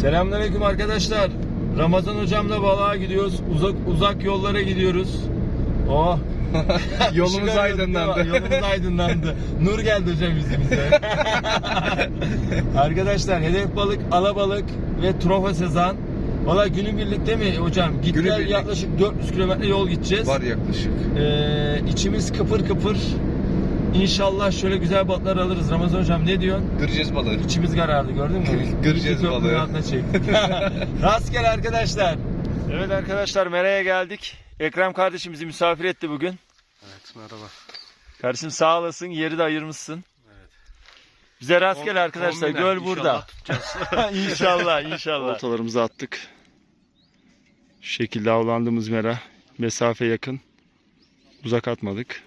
Selamünaleyküm arkadaşlar. Ramazan hocamla balığa gidiyoruz. Uzak uzak yollara gidiyoruz. Oh. Yolumuz aydınlandı. Yolumuz aydınlandı. Nur geldi hocam yüzümüze. arkadaşlar hedef balık, alabalık ve trofa sezan. Valla günü birlikte mi hocam? Git Günü gel birlik. yaklaşık 400 kilometre yol gideceğiz. Var yaklaşık. Ee, içimiz kıpır kıpır. İnşallah şöyle güzel balıklar alırız. Ramazan hocam ne diyorsun? Gırcez balığı. İçimiz karardı gördün mü? Köprünün balığı. altına çektik. Rastgele arkadaşlar. Evet arkadaşlar Mera'ya geldik. Ekrem kardeşim bizi misafir etti bugün. Evet merhaba. Kardeşim sağ olasın yeri de ayırmışsın. Bize rastgele arkadaşlar kombine, göl inşallah burada. inşallah inşallah. Oltalarımızı attık. Şu şekilde avlandığımız mera. Mesafe yakın. Uzak atmadık.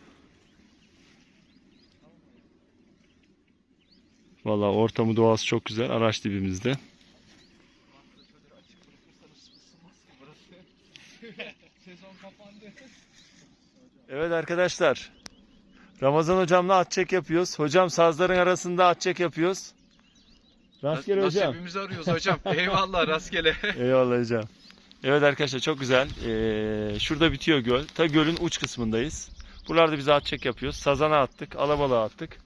Valla ortamı doğası çok güzel. Araç dibimizde. Evet arkadaşlar. Ramazan hocamla at çek yapıyoruz. Hocam sazların arasında at çek yapıyoruz. Rastgele hocam. Nasibimizi arıyoruz hocam. Eyvallah rastgele. Eyvallah hocam. Evet arkadaşlar çok güzel. Ee, şurada bitiyor göl. Ta gölün uç kısmındayız. Buralarda biz at çek yapıyoruz. Sazana attık, alabalığa attık.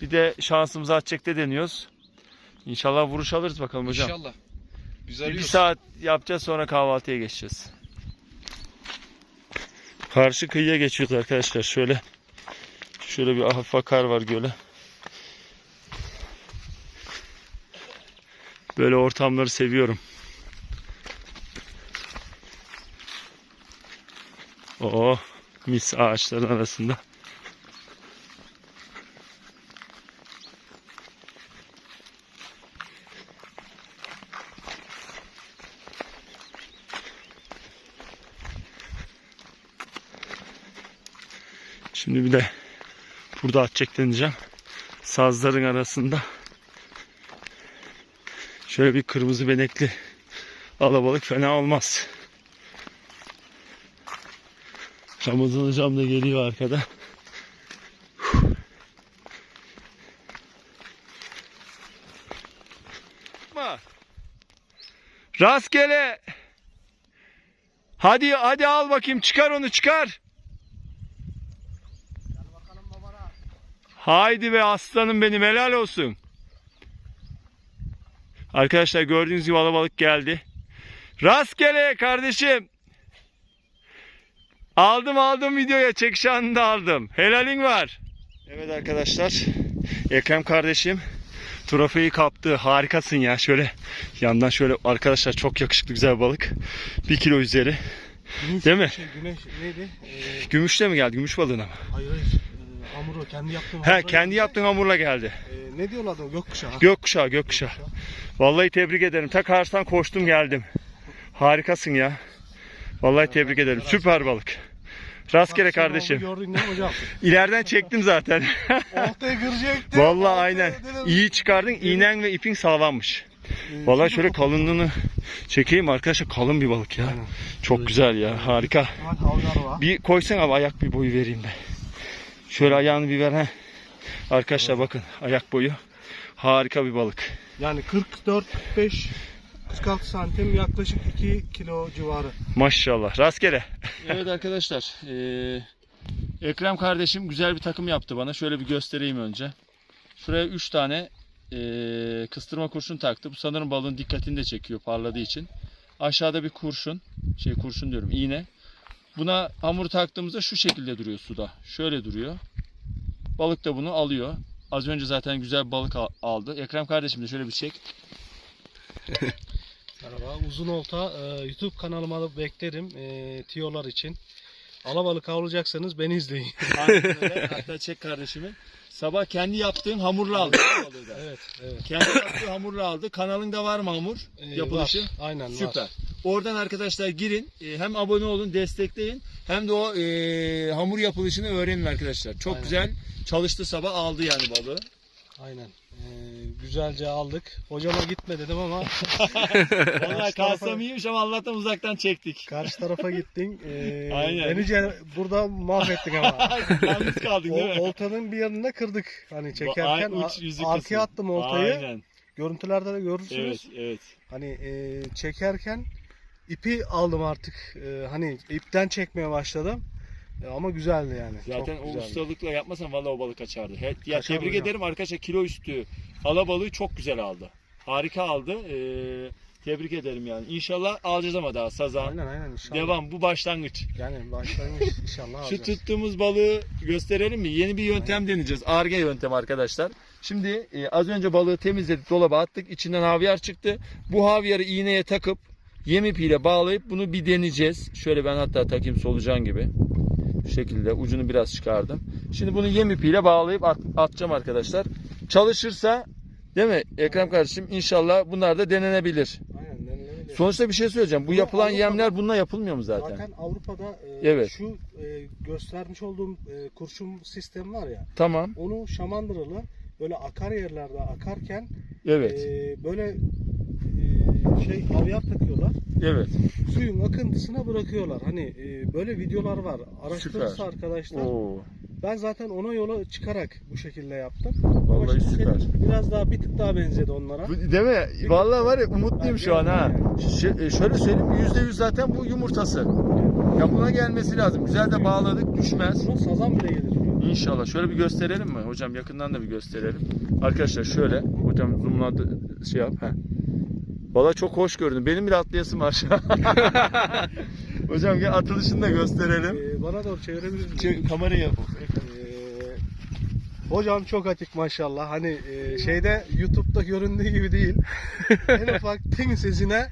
Bir de şansımızı at çekte deniyoruz. İnşallah vuruş alırız bakalım hocam. İnşallah. Biz Bir, bir arıyoruz. saat yapacağız sonra kahvaltıya geçeceğiz. Karşı kıyıya geçiyoruz arkadaşlar. Şöyle şöyle bir hafif akar var göle. Böyle ortamları seviyorum. Oo, mis ağaçların arasında. Şimdi bir de burada at çek deneyeceğim. Sazların arasında şöyle bir kırmızı benekli alabalık fena olmaz. Ramazan hocam da geliyor arkada. Rastgele. Hadi hadi al bakayım çıkar onu çıkar. Haydi be aslanım benim helal olsun. Arkadaşlar gördüğünüz gibi alabalık geldi. Rastgele kardeşim. Aldım aldım videoya çekiş anında aldım. Helalin var. Evet arkadaşlar. Ekrem kardeşim trofeyi kaptı. Harikasın ya. Şöyle yandan şöyle arkadaşlar çok yakışıklı güzel balık. Bir kilo üzeri. Değil mi? Şey, güneş neydi? Ee, Gümüşle mi geldi? Gümüş balığına mı? hayır hayır. Hamuru kendi yaptığım He hamura kendi yaptığın hamurla geldi. Ee, ne diyorlardı o gökkuşağı? Gökkuşağı gökkuşağı. Vallahi tebrik ederim. Ta karşıdan koştum geldim. Harikasın ya. Vallahi tebrik ederim. Süper balık. Rastgele kardeşim. Gördün mi hocam? İleriden çektim zaten. Oltaya girecekti. Vallahi aynen. İyi çıkardın. İğnen ve ipin sağlammış. Ee, Vallahi şöyle kalınlığını çekeyim arkadaşlar. Kalın bir balık ya. Çok güzel ya. Harika. Bir koysan abi ayak bir boyu vereyim ben. Şöyle ayağını bir ver ha. Arkadaşlar bakın ayak boyu. Harika bir balık. Yani 44 45 46 santim yaklaşık 2 kilo civarı. Maşallah. Rastgele. Evet arkadaşlar. eee, Ekrem kardeşim güzel bir takım yaptı bana. Şöyle bir göstereyim önce. Şuraya 3 tane eee, kıstırma kurşun taktı. Bu sanırım balığın dikkatini de çekiyor parladığı için. Aşağıda bir kurşun. Şey kurşun diyorum iğne. Buna hamur taktığımızda şu şekilde duruyor suda. Şöyle duruyor. Balık da bunu alıyor. Az önce zaten güzel bir balık al- aldı. Ekrem kardeşim de şöyle bir çek. Merhaba. Uzun olta e, YouTube kanalıma beklerim e, tiyolar için. Alabalık avlayacaksanız beni izleyin. Aynen öyle. Hatta çek kardeşimi. Sabah kendi yaptığın hamurla aldı. evet, evet. Kendi yaptığı hamurla aldı. Kanalında var mı hamur Ee, yapılışı? var. Aynen Süper. var. Oradan arkadaşlar girin. E, Hem abone olun, destekleyin. Hem de o e, hamur yapılışını öğrenin arkadaşlar. Çok Aynen. güzel çalıştı sabah aldı yani balığı. Aynen. Ee, güzelce aldık. Hocama gitme dedim ama Vallahi kalsam iyiymiş ama Allah'tan uzaktan çektik. karşı tarafa gittin. Ee, Aynen. Beni ce- burada mahvettik ama. Yalnız kaldık değil mi? o, oltanın bir yerine kırdık. Hani çekerken Ay, uç a- yüzü arkaya kısmı. attım oltayı. Aynen. Görüntülerde de görürsünüz. Evet, evet. Hani e, çekerken ipi aldım artık. E, hani ipten çekmeye başladım. E, ama güzeldi yani. Zaten Çok o güzeldi. ustalıkla yapmasan vallahi o balık kaçardı. He, ya Kaçar tebrik hocam. ederim arkadaşlar kilo üstü alabalığı çok güzel aldı. Harika aldı. Ee, tebrik ederim yani. İnşallah alacağız ama daha sazan. Aynen aynen inşallah. Devam bu başlangıç. Yani başlangıç inşallah Şu alacağız. tuttuğumuz balığı gösterelim mi? Yeni bir yöntem deneyeceğiz. Arge yöntem arkadaşlar. Şimdi e, az önce balığı temizledik, dolaba attık. İçinden havyar çıktı. Bu havyarı iğneye takıp yem ipiyle bağlayıp bunu bir deneyeceğiz. Şöyle ben hatta takayım solucan gibi. Şu şekilde ucunu biraz çıkardım. Şimdi bunu yem ipiyle bağlayıp at- atacağım arkadaşlar. Çalışırsa değil mi Ekrem kardeşim? İnşallah bunlar da denenebilir. Aynen. Sonuçta bir şey söyleyeceğim. Bu Bunu yapılan Avrupa'da- yemler bununla yapılmıyor mu zaten? Zaten Avrupa'da e, Evet. şu e, göstermiş olduğum e, kurşun sistemi var ya. Tamam. Onu şamandıralı böyle akar yerlerde akarken Evet. e, böyle e, şey havyar takıyorlar. Evet. Suyun akıntısına bırakıyorlar. Hani e, böyle videolar var. Araştırırsa Süper. arkadaşlar. Oo. Ben zaten ona yola çıkarak bu şekilde yaptım. Vallahi Ama şimdi süper. senin Biraz daha bir tık daha benzedi onlara. Bu- Değil mi? Vallahi var ya umutluyum şu an ha. Ş- e, şöyle söyleyeyim yüzde yüz zaten bu yumurtası. Ya buna gelmesi lazım. Güzel de bağladık düşmez. Buna sazan bile gelir. İnşallah. Şöyle bir gösterelim mi? Hocam yakından da bir gösterelim. Arkadaşlar şöyle. Hocam zoomladı şey yap. Heh. Valla çok hoş gördün. Benim bile atlayasım var. Hocam gel atılışını da gösterelim. E, bana doğru çevirebilir misin? Şey, kamerayı yap. Ee, hocam çok atik maşallah. Hani e, şeyde YouTube'da göründüğü gibi değil. en ufak ting sesine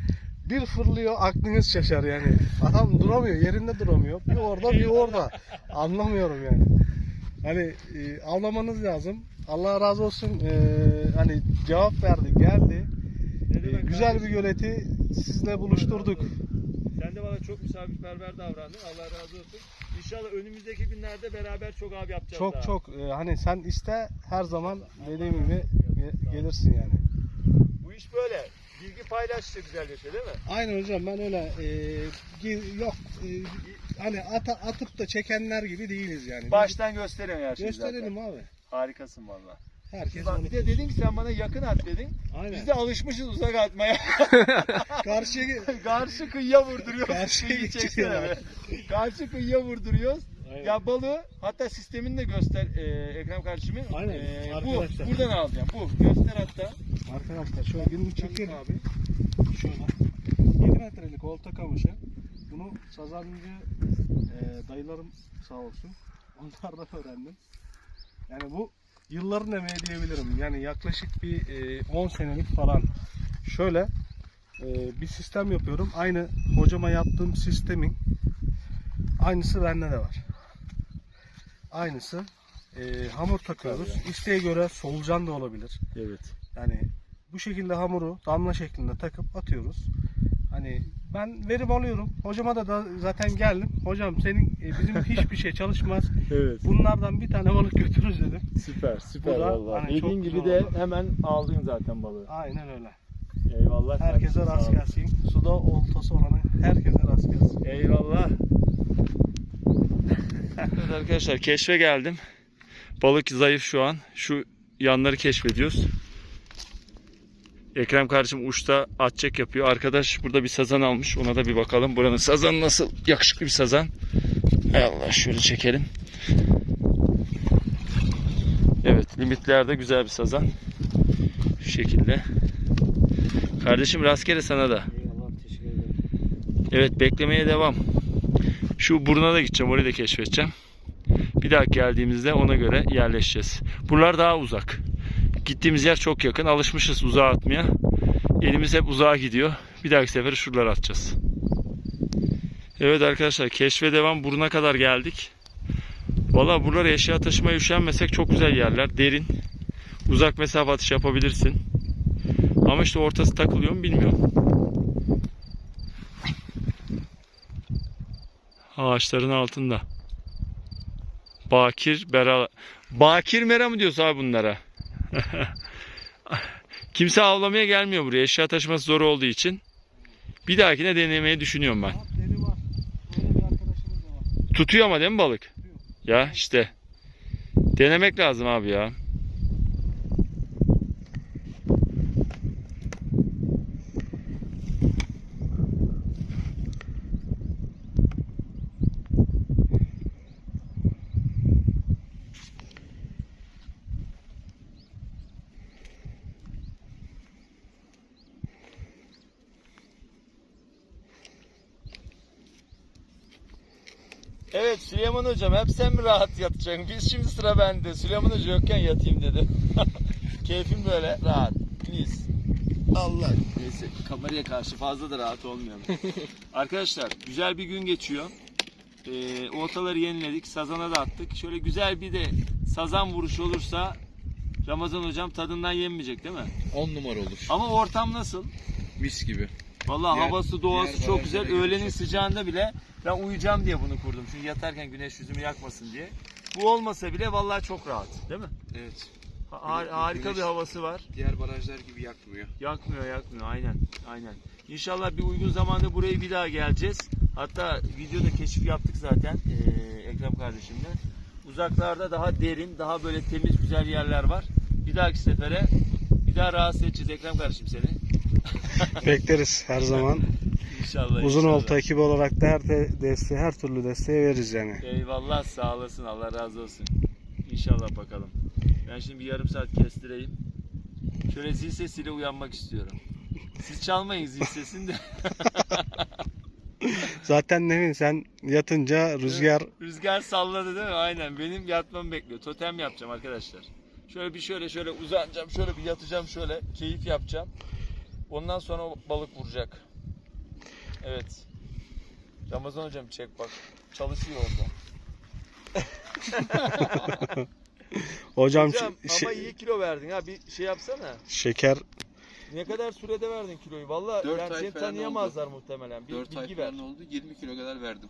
bir fırlıyor aklınız şaşar yani. Adam duramıyor, yerinde duramıyor. Bir orada bir orada. Anlamıyorum yani. Hani e, avlamanız lazım. Allah razı olsun. e, hani cevap verdi, geldi. E, güzel bir göleti sizle buluşturduk. Sen de bana çok misafirperver davrandın. Allah razı olsun. İnşallah önümüzdeki günlerde beraber çok av yapacağız Çok daha. çok e, hani sen iste her zaman dediğim gibi ge- gelirsin yani. Bu iş böyle. Bilgi paylaştıkça güzelleşiyor değil mi? Aynen hocam ben öyle e, gi- yok e, hani ata, atıp da çekenler gibi değiliz yani. Baştan gösteriyorsun her şeyi Gösterelim zaten. abi. Harikasın valla. Herkes Bak onu- bir de dedin ki sen bana yakın at dedin. Aynen. Biz de alışmışız uzak atmaya. Karşıya Karşı kıyıya vurduruyoruz. Kıyıyı geçiyor çeksene. Karşı kıyıya vurduruyoruz. Aynen. Ya balığı hatta sistemini de göster e, Ekrem kardeşimin. Aynen, E, bu buradan alacağım. Bu göster hatta. Arkadaşlar şöyle günlük çekelim abi. Şöyle. 7 metrelik olta kamışı. Bunu sazancı e, dayılarım sağ olsun. Onlardan öğrendim. Yani bu yılların emeği diyebilirim. Yani yaklaşık bir e, 10 senelik falan. Şöyle e, bir sistem yapıyorum. Aynı hocama yaptığım sistemin aynısı bende de var. Aynısı. E, hamur takıyoruz. İsteğe göre solucan da olabilir. Evet. Yani bu şekilde hamuru damla şeklinde takıp atıyoruz. Hani ben verim alıyorum. Hocama da, da zaten geldim. Hocam senin e, bizim hiçbir şey çalışmaz. Evet. Bunlardan bir tane balık götürürüz dedim. Süper süper Bu da vallahi. hani çok Dediğin gibi güzel de oldu. hemen aldın zaten balığı. Aynen öyle. Eyvallah. Herkese kardeşim, rast sağ ol. gelsin. Suda oltası olanı herkese rast gelsin. Eyvallah. evet arkadaşlar keşfe geldim. Balık zayıf şu an. Şu yanları keşfediyoruz. Ekrem kardeşim uçta at çek yapıyor. Arkadaş burada bir sazan almış. Ona da bir bakalım. Buranın sazanı nasıl? Yakışıklı bir sazan. Hay Allah şöyle çekelim. Evet limitlerde güzel bir sazan. Şu şekilde. Kardeşim rastgele sana da. Evet beklemeye devam. Şu buruna da gideceğim. Orayı da keşfedeceğim. Bir daha geldiğimizde ona göre yerleşeceğiz. Buralar daha uzak. Gittiğimiz yer çok yakın. Alışmışız uzağa atmaya. Elimiz hep uzağa gidiyor. Bir dahaki sefer şuralara atacağız. Evet arkadaşlar keşfe devam buruna kadar geldik. Valla buralara eşya taşımaya üşenmesek çok güzel yerler. Derin. Uzak mesafe atış yapabilirsin. Ama işte ortası takılıyor mu bilmiyorum. Ağaçların altında. Bakir Bera. Bakir Mera mı diyorsun abi bunlara? Kimse avlamaya gelmiyor buraya. Eşya taşıması zor olduğu için. Bir dahakine denemeyi düşünüyorum ben. Tutuyor ama değil mi balık? Ya işte. Denemek lazım abi ya. Evet Süleyman hocam hep sen mi rahat yatacaksın? Biz şimdi sıra bende. Süleyman hoca yokken yatayım dedi. Keyfim böyle rahat. Mis. Allah. Neyse kameraya karşı fazla da rahat olmuyor. Arkadaşlar güzel bir gün geçiyor. Ee, oltaları yeniledik. Sazana da attık. Şöyle güzel bir de sazan vuruşu olursa Ramazan hocam tadından yenmeyecek değil mi? 10 numara olur. Ama ortam nasıl? Mis gibi. Vallahi Diğer- havası doğası diğer çok güzel. barajlara Öğlenin sıcağında bile ben uyuyacağım diye bunu kurdum. Çünkü yatarken güneş yüzümü yakmasın diye. Bu olmasa bile vallahi çok rahat, değil mi? Evet. Ha- har- harika bir Güneş- havası var. Diğer barajlar gibi yakmıyor. Yakmıyor, yakmıyor. Aynen. Aynen. İnşallah bir uygun zamanda buraya bir daha geleceğiz. Hatta videoda keşif yaptık zaten eee, Ekrem kardeşimle. Uzaklarda daha derin, daha böyle temiz, güzel yerler var. Bir dahaki sefere bir daha rahatsız edeceğiz Ekrem kardeşim seni. Bekleriz her zaman. İnşallah. Uzun inşallah. olta ekibi olarak da her de- desteği, her türlü desteği veririz yani. Eyvallah sağ olasın Allah razı olsun. İnşallah bakalım. Ben şimdi bir yarım saat kestireyim. Şöyle zil sesiyle uyanmak istiyorum. Siz çalmayın zil sesini de. Zaten Nevin sen yatınca rüzgar Rüzgar salladı değil mi? Aynen. Benim yatmamı bekliyor. Totem yapacağım arkadaşlar. Şöyle bir şöyle şöyle uzanacağım. Şöyle bir yatacağım şöyle. Keyif yapacağım. Ondan sonra balık vuracak. Evet. Ramazan hocam çek bak. Çalışıyor orada. hocam, Hocam şe- ama iyi kilo verdin ha. Bir şey yapsana. şeker Ne kadar sürede verdin kiloyu? Valla Dört yani ay seni falan tanıyamazlar muhtemelen. Bir 4 ay bilgi ver. falan oldu. 20 kilo kadar verdim.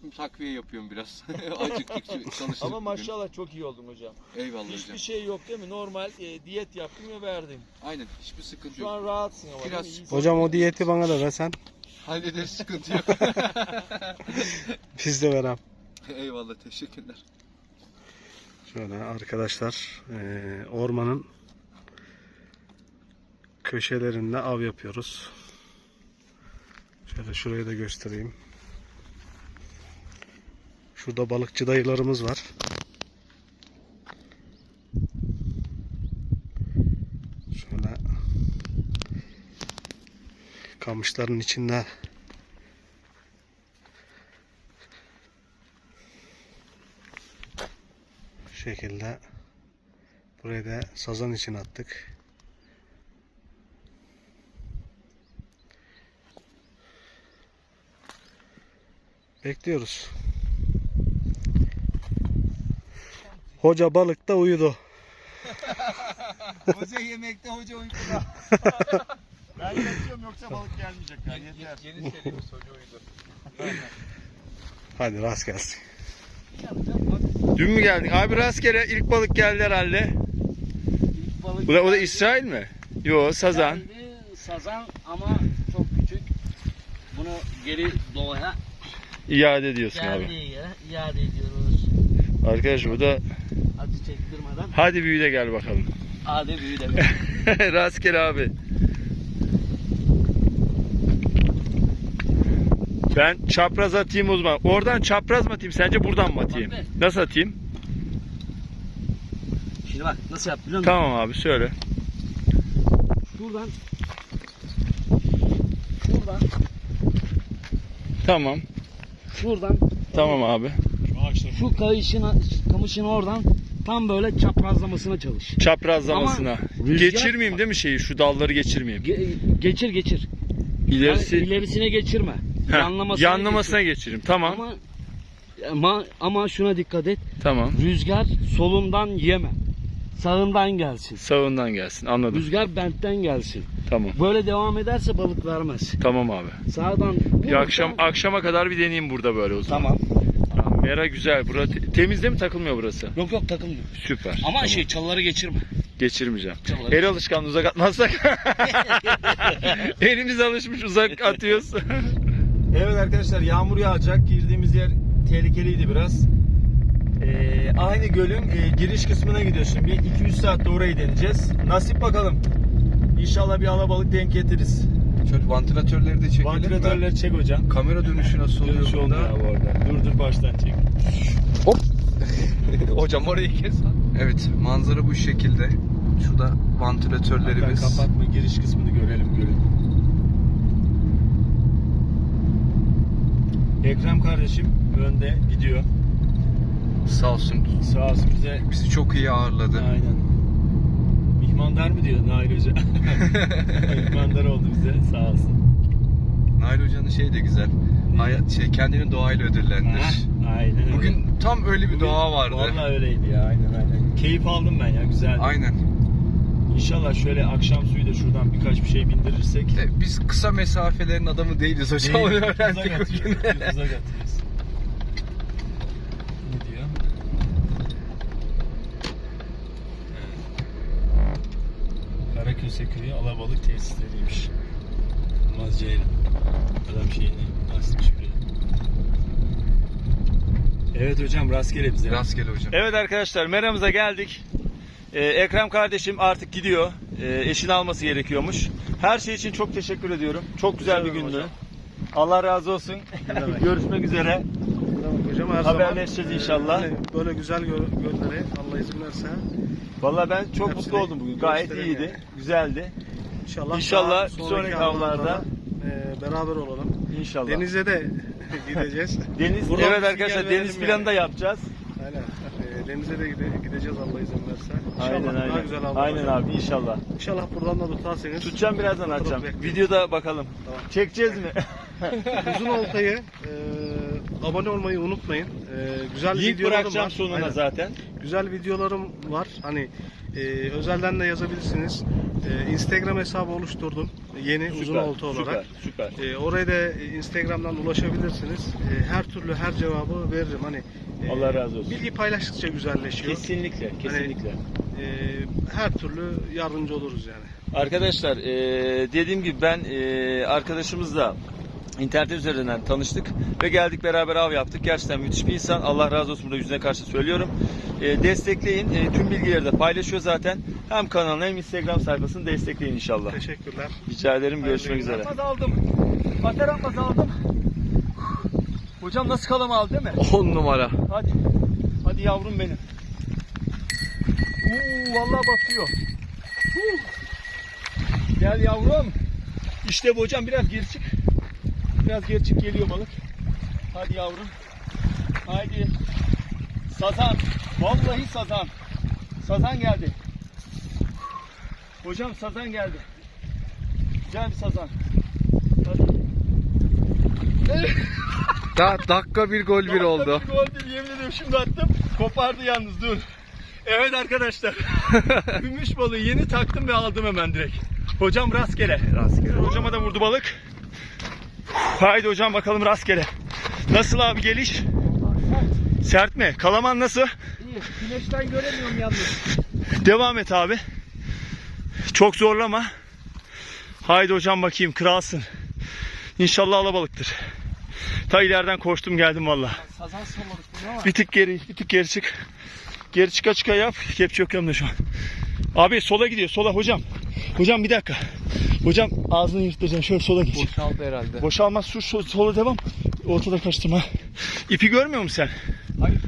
Şimdi takviye yapıyorum biraz. Acıktıkça çalıştık Ama bugün. maşallah çok iyi oldun hocam. Eyvallah Hiçbir hocam. şey yok değil mi? Normal e, diyet yaptın ve verdin. Aynen. Hiçbir sıkıntı Şu yok. an rahatsın ama Biraz- değil mi? İyisin. hocam o diyeti bana da ver sen Hallederiz sıkıntı yok. biz de verem. Eyvallah. Teşekkürler. Şöyle arkadaşlar eee, ormanın köşelerinde av yapıyoruz. Şöyle şurayı da göstereyim. Şurada balıkçı dayılarımız var. Şöyle kamışların içinde şu şekilde buraya da sazan için attık. Bekliyoruz. Hoca balıkta uyudu. Hoca yemekte, hoca uykuda. ben yatıyorum yoksa balık gelmeyecek. Yani yeter. Yeni serimiz hoca uydu. Hadi rast gelsin. Dün mü geldin? Abi rastgele ilk balık geldi herhalde. balık Bu da, o da İsrail mi? Yo sazan. geldi, sazan ama çok küçük. Bunu geri doğaya İade ediyorsun abi. geldiği yere iade ediyoruz. Arkadaş bu da Acı çektirmeden hadi büyü de gel bakalım. ade büyü de Rastgele abi. Ben çapraz atayım o zaman. Oradan çapraz mı atayım sence buradan mı atayım? Bak be. Nasıl atayım? Şimdi bak nasıl yap biliyor musun? Tamam abi söyle. Şuradan Şuradan Tamam. Şuradan Tamam abi. şu kayışın kamışın oradan tam böyle çaprazlamasına çalış. Çaprazlamasına. Ama rüzgar- Geçirmeyeyim değil mi şeyi? Şu dalları geçirmeyeyim. Ge- geçir geçir. İlerisi Yani ilerisine geçirme. Yanlamasına yanlamasına geçir. geçireyim. Tamam. Ama ama ama şuna dikkat et. Tamam. Rüzgar solundan yeme. Sağından gelsin. Sağından gelsin. Anladım. Rüzgar bentten gelsin. Tamam. Böyle devam ederse balık vermez. Tamam abi. Sağdan Bir akşam akşama kadar bir deneyeyim burada böyle o zaman. Tamam. Tamam. Mera güzel. Burası te- temiz değil mi takılmıyor burası? Yok yok takılmıyor. Süper. Ama Tamam. şey çalıları geçirme. geçirmeyeceğim. Çalıları. El alışkanlığı uzak atmazsak. Elimiz alışmış uzak atıyoruz. evet arkadaşlar yağmur yağacak. Girdiğimiz yer tehlikeliydi biraz. Ee, aynı gölün e, giriş kısmına gidiyoruz şimdi. 200 saatte orayı deneyeceğiz. Nasip bakalım. İnşallah bir alabalık denk getiririz. Şöyle vantilatörleri de çekelim. Vantilatörleri çek hocam. Kamera dönüşü nasıl oluyor Dönüş olmuyor burada? abi orada. Dur dur baştan çek. Hocam orayı kes. Evet manzara bu şekilde. Şurada vantilatörlerimiz. kapatma giriş kısmını görelim gölün. Ekrem kardeşim önde gidiyor. Sağ olsun. Sağ olsun bize Bizi çok iyi ağırladı. Aynen. Mihmandar mı diyor Nail Hoca? Mihmandar oldu bize sağ olsun. Nail Hoca'nın şey de güzel. Hayat, şey kendini doğayla ödüllendir. Ha, aynen öyle. Bugün tam öyle bir Bugün doğa vardı. Vallahi öyleydi ya aynen aynen. Keyif aldım ben ya güzeldi. Aynen. İnşallah şöyle akşam suyu da şuradan birkaç bir şey bindirirsek. De biz kısa mesafelerin adamı değiliz hocam. Onu Uzak atıyoruz. Uzak atıyoruz. Ne diyor? Karaköse köyü alabalık tesisleriymiş. Yılmaz Ceylan. Adam şeyini asmış buraya. Evet hocam rastgele bize. Rastgele hocam. Evet arkadaşlar meramıza geldik. Ee, Ekrem kardeşim artık gidiyor. Ee, eşini alması gerekiyormuş. Her şey için çok teşekkür ediyorum. Çok güzel bir ederim gündü. hocam. Allah razı olsun. Görüşmek üzere. Hocam her Haberleşeceğiz zaman, inşallah. hani böyle güzel gö gölleri Allah izin verirse Vallahi ben çok mutlu oldum bugün. Gayet iyiydi. yani. Güzeldi. inşallah, İnşallah bir sonraki sonraki avlarda e, beraber olalım. İnşallah. Denize de gideceğiz. Deniz Buradan evet bir arkadaşlar deniz planı da yani. yapacağız. Aynen. E, denize de gide- gideceğiz Allah izin verirse. İnşallah Aynen daha aynen. güzel avlar Aynen abi inşallah. İnşallah buradan da tutarsınız. Tutacağım birazdan atacağım. Videoda bakalım. Tamam. Çekeceğiz mi? Uzun oltayı e, abone olmayı unutmayın. E, güzel Link videolarım bırakacağım var. sonuna Aynen. zaten. Güzel videolarım var. Hani e, özelden de yazabilirsiniz. E, Instagram hesabı oluşturdum. Yeni uzun Süper, olta olarak. Süper. süper. E, oraya da Instagram'dan ulaşabilirsiniz. E, her türlü her cevabı veririm. Hani Allah razı olsun. Bilgi paylaştıkça güzelleşiyor. Kesinlikle, kesinlikle. E, her türlü yardımcı oluruz yani. Arkadaşlar eee, dediğim gibi ben eee, arkadaşımızla internet üzerinden tanıştık ve geldik beraber av yaptık. Gerçekten müthiş bir insan. Allah razı olsun burada yüzüne karşı söylüyorum. Eee, destekleyin. Eee, tüm bilgileri de paylaşıyor zaten. Hem kanalını hem Instagram sayfasını destekleyin inşallah. Teşekkürler. Rica ederim. Görüşmek günler. üzere. aldım. Ateramaz aldım. Hocam nasıl kalama aldı değil mi? 10 numara. Hadi. Hadi yavrum benim. Oo vallahi batıyor. Gel yavrum. İşte bu hocam biraz geri çık. Biraz geri çık geliyor balık. Hadi yavrum. Haydi. Sazan. Vallahi sazan. Sazan geldi. Hocam sazan geldi. Güzel bir sazan. Hadi. Da, dakika bir gol bir oldu. Bir gol bir yemin ediyorum şimdi attım. Kopardı yalnız dur. Evet arkadaşlar. Gümüş balığı yeni taktım ve aldım hemen direkt. Hocam rastgele. Rastgele. Hocama da vurdu balık. Haydi hocam bakalım rastgele. Nasıl abi geliş? Sert mi? Kalaman nasıl? İyi. Güneşten göremiyorum yalnız. Devam et abi. Çok zorlama. Haydi hocam bakayım kralsın. İnşallah alabalıktır. Ta ileriden koştum geldim valla. Sazan salladık bunu ama. Bir tık geri, bir tık geri çık. Geri çıka çıka yap. Kepçe yok yanımda şu an. Abi sola gidiyor, sola hocam. Hocam bir dakika. Hocam ağzını yırtacağım. Şöyle sola geç. Boşaldı herhalde. Boşalmaz şu, şu sola devam. Ortada kaçtırma. İpi görmüyor musun sen? Hayır.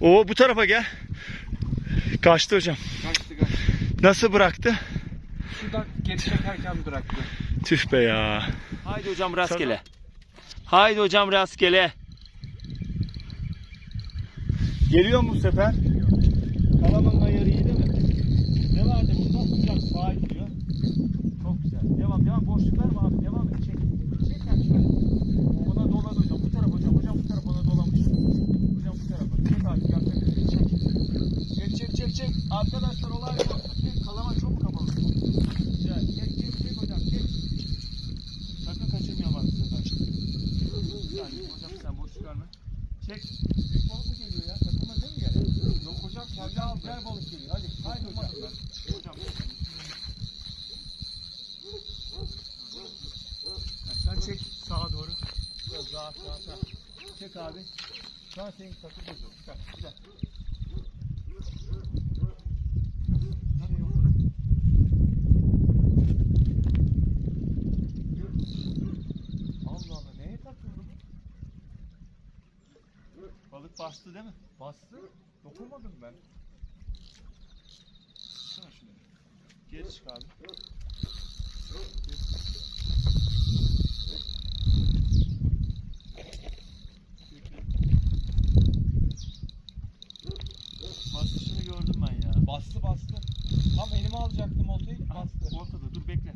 Oo bu tarafa gel. Kaçtı hocam. Kaçtı kaçtı. Nasıl bıraktı? Şuradan geri çekerken bıraktı. Tüh be ya. Haydi hocam rastgele. Haydi hocam rastgele. Geliyor mu bu sefer? Kalamanın ayarı iyi değil mi? Ne vardı burada? Hocam sağa gidiyor. Çok güzel. Devam devam. Boşluk verme abi. Devam et. Çek. Çek yani şöyle. Ona doladı hocam. Bu taraf hocam. Hocam bu taraf ona dolamış. Hocam bu tarafa. Çek şey yok. Çek. Çek çek çek çek. Arkadaşlar olay bu. Çek. Kalaman çok mu kapalı? Güzel. Çek çek çek hocam. Çek. Sakın kaçırmayalım abi bu sefer. Bir saniye hocam sen boşluk verme. Çek. Büyük balık mı geliyor ya? Takılma değil mi yani? Yok hocam kendi al. Güzel balık geliyor. Hadi. Haydi hocam. Hocam. Sen çek sağa doğru. Biraz daha sağa sağa. Çek abi. Şu an senin takıl bozuyor. Bir dakika. Bir dakika. bastı değil mi? Bastı. Dokunmadım ben. Sana şunu. Geri çık abi. Bastışını gördüm ben ya. Bastı bastı. Tam elime alacaktım oltayı bastı. Ortada dur bekle.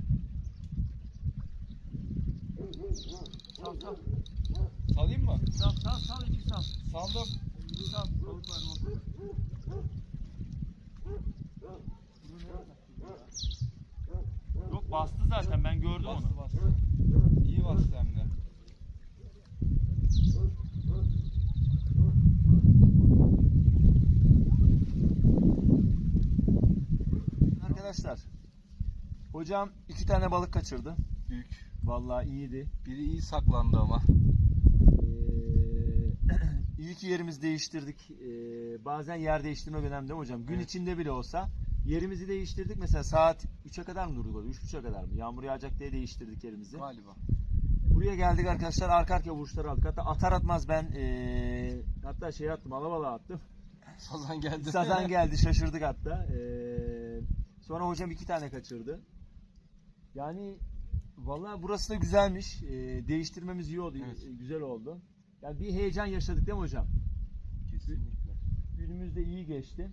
Tamam tamam. İki sal. Balık var mı? Yok bastı zaten ben gördüm onu. Bastı bastı. İyi bastı hem de. Arkadaşlar hocam iki tane balık kaçırdı. Büyük. Vallahi iyiydi. Biri iyi saklandı ama. İyi ki yerimizi değiştirdik. Ee, bazen yer değiştirmek önemli değil mi hocam? Gün Evet. içinde bile olsa yerimizi değiştirdik. Mesela saat 3'e kadar mı durduk orada? 3.30'a kadar mı? Yağmur yağacak diye değiştirdik yerimizi. Galiba. Buraya geldik arkadaşlar. Arka arkaya vuruşlar aldık. Hatta atar atmaz ben ee, hatta şey attım. Alabalığa attım. Sazan geldi. Sazan geldi. Şaşırdık hatta. Ee, sonra hocam iki tane kaçırdı. Yani vallahi burası da güzelmiş. Ee, değiştirmemiz iyi oldu. Evet. Güzel oldu. Yani bir heyecan yaşadık değil mi hocam? Kesinlikle. Günümüz de iyi geçti.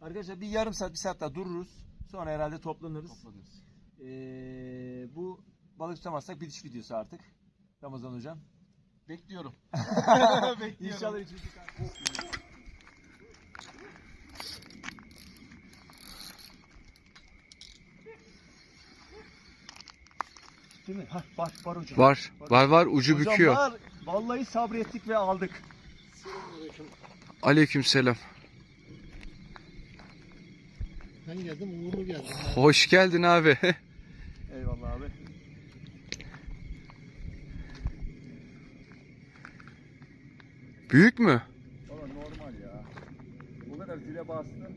Arkadaşlar bir yarım saat, bir saat daha dururuz. Sonra herhalde toplanırız. Toplanırız. Ee, bu balık tutamazsak bitiş videosu artık. Ramazan hocam. Bekliyorum. İnşallah üçüncü Değil mi? Hah, var, var hocam. Var. Var var ucu Hocam büküyor. var. Vallahi sabrettik ve aldık. Aleykümselam. Ben geldim uğurlu geldim. Hoş geldin abi. Eyvallah abi. Büyük mü? Valla normal ya. Bu kadar zile bastı.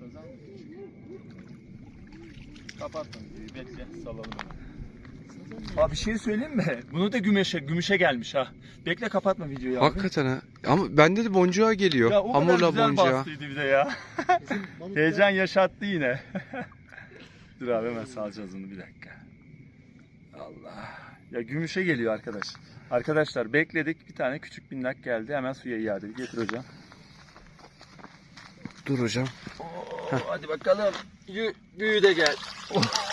Sazan. Videoyu bekle salalım. Abi bir şey söyleyeyim mi? Bunu da gümüşe, gümüşe gelmiş ha. Bekle kapatma videoyu abi. Hakikaten ha. Ama bende de boncuğa geliyor. Ya o kadar Hamurla güzel boncuğa. bastıydı bir de ya. Heyecan yaşattı yine. Dur abi hemen salacağız onu bir dakika. Allah. Ya gümüşe geliyor arkadaş. Arkadaşlar bekledik. Bir tane küçük minnak geldi. Hemen suya iade. Getir hocam. Dur hocam. Oo, hadi bakalım. Yü, büyü de gel.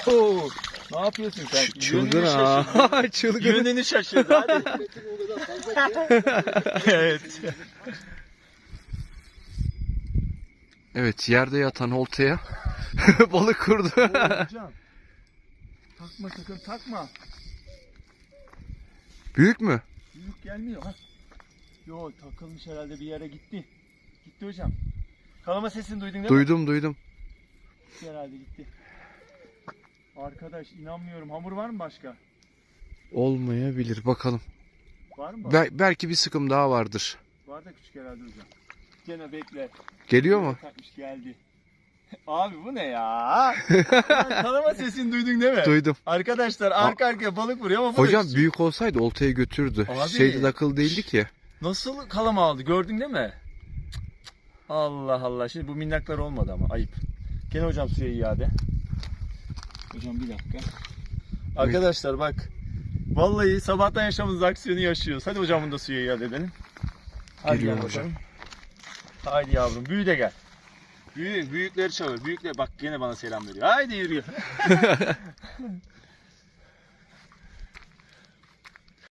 Oo, ne yapıyorsun sen? Çılgın Yönünü ha. şaşırdı. Çılgın. Yönünü şaşırdı hadi. evet. Evet yerde yatan oltaya balık kurdu. Hocam. Takma sakın takma. Büyük mü? Büyük gelmiyor. Ha. Yo takılmış herhalde bir yere gitti. Gitti hocam. Kalama sesini duydun değil mi? Duydum duydum. Gitti herhalde gitti. Arkadaş inanmıyorum. Hamur var mı başka? Olmayabilir bakalım. Var mı? Bel- belki bir sıkım daha vardır. Var da küçük herhalde hocam. Gene bekle. Geliyor mu? Takmış geldi. Abi bu ne ya? Kalama sesini duydun değil mi? Duydum. Arkadaşlar arka arkaya balık vuruyor ama bu da Hocam küçük. büyük olsaydı oltayı götürdü. Abi. Şeyde takılı değildi ki. Nasıl kalama aldı gördün değil mi? Allah Allah. Şimdi bu minnaklar olmadı ama ayıp. Gene hocam suya iade. Hocam bir dakika. Arkadaşlar bak. Vallahi sabahtan yaşamımız aksiyonu yaşıyoruz. Hadi hocam bunu da suya iade edelim. Hadi gel hocam. Haydi yavrum büyü de gel. Büyü, büyükleri çağır. Büyükler bak gene bana selam veriyor. Haydi yürü.